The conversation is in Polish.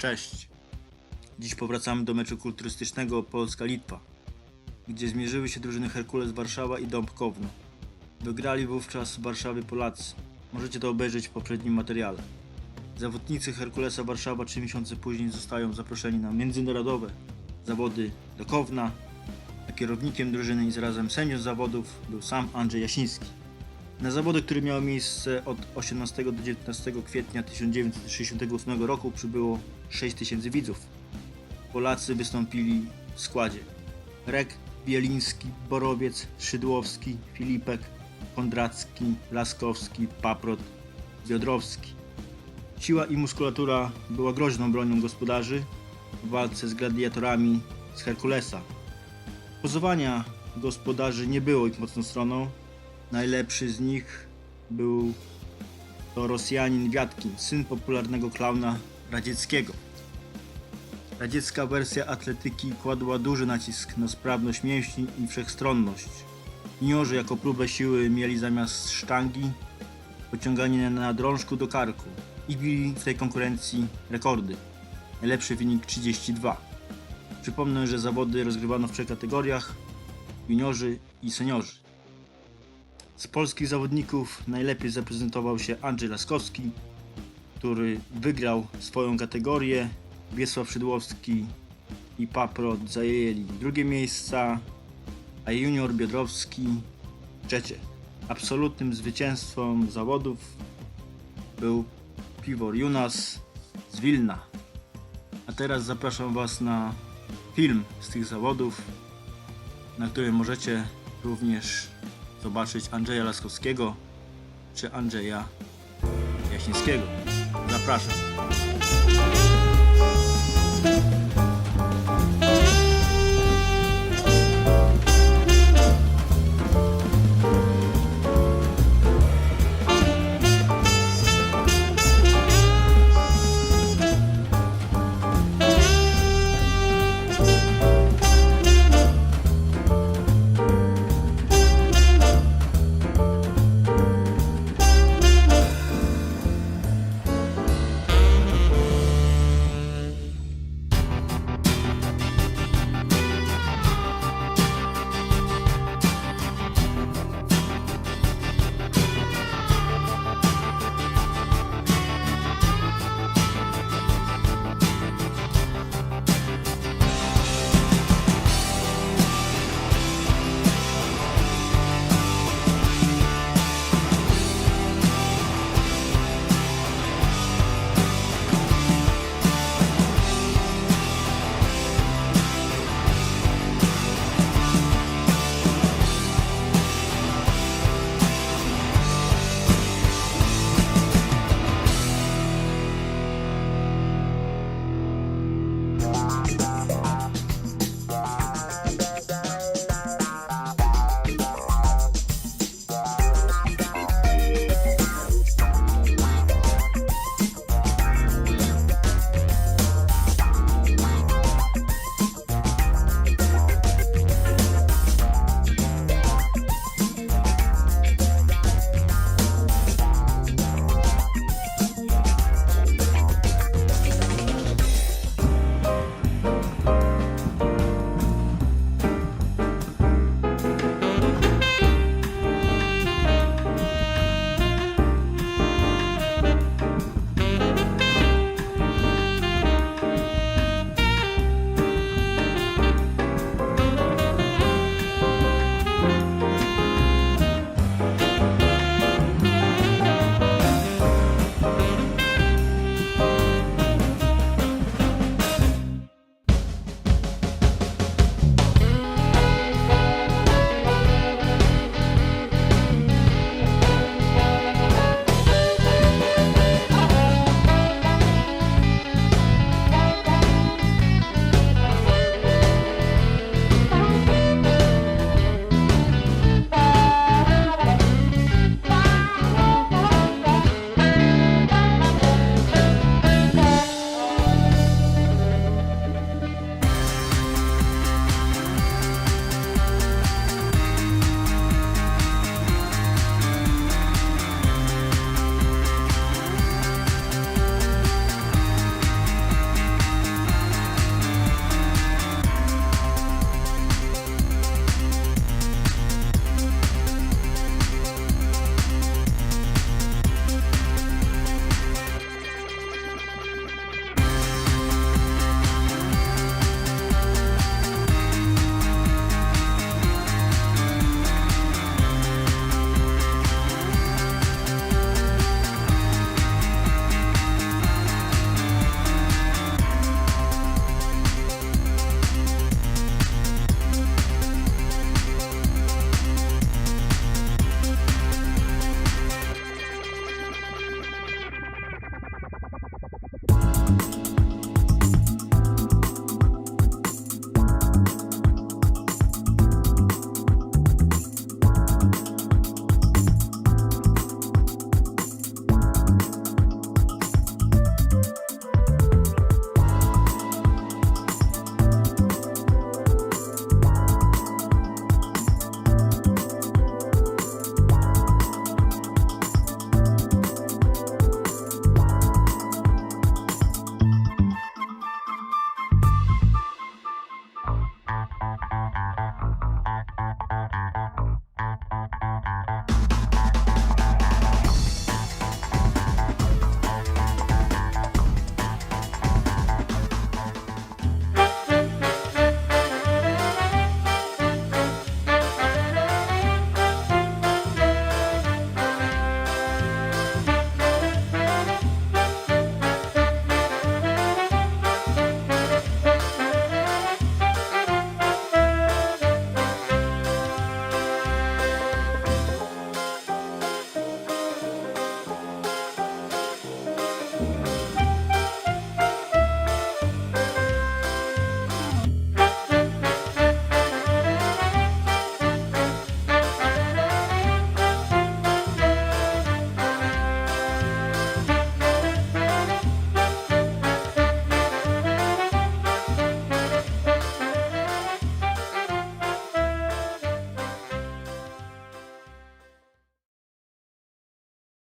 Cześć. Dziś powracamy do meczu kulturystycznego Polska-Litwa, gdzie zmierzyły się drużyny Herkules Warszawa i Dąb Kowno. Wygrali wówczas w Warszawie Polacy. Możecie to obejrzeć w poprzednim materiale. Zawodnicy Herkulesa Warszawa trzy miesiące później zostają zaproszeni na międzynarodowe zawody do Kowna, a kierownikiem drużyny i zarazem sędzią zawodów był sam Andrzej Jasiński. Na zawody, które miały miejsce od 18 do 19 kwietnia 1968 roku przybyło 6 tysięcy widzów. Polacy wystąpili w składzie Rek, Bieliński, Borowiec, Szydłowski, Filipek, Kondracki, Laskowski, Paprot, Biodrowski. Siła i muskulatura była groźną bronią gospodarzy w walce z gladiatorami z Herkulesa. Pozowania gospodarzy nie było ich mocną stroną. Najlepszy z nich był to Rosjanin Wiatkin, syn popularnego klauna radzieckiego. Radziecka wersja atletyki kładła duży nacisk na sprawność mięśni i wszechstronność. Juniorzy jako próbę siły mieli zamiast sztangi pociąganie na drążku do karku i bili w tej konkurencji rekordy. Najlepszy wynik 32. Przypomnę, że zawody rozgrywano w trzech kategoriach: juniorzy i seniorzy. Z polskich zawodników najlepiej zaprezentował się Andrzej Laskowski, który wygrał swoją kategorię. Wiesław Szydłowski i Paprot zajęli drugie miejsca, a junior Biodrowski trzecie. Absolutnym zwycięstwem zawodów był Piwor Junas z Wilna. A teraz zapraszam Was na film z tych zawodów, na którym możecie również zobaczyć Andrzeja Laskowskiego czy Andrzeja Jasińskiego. Zapraszam.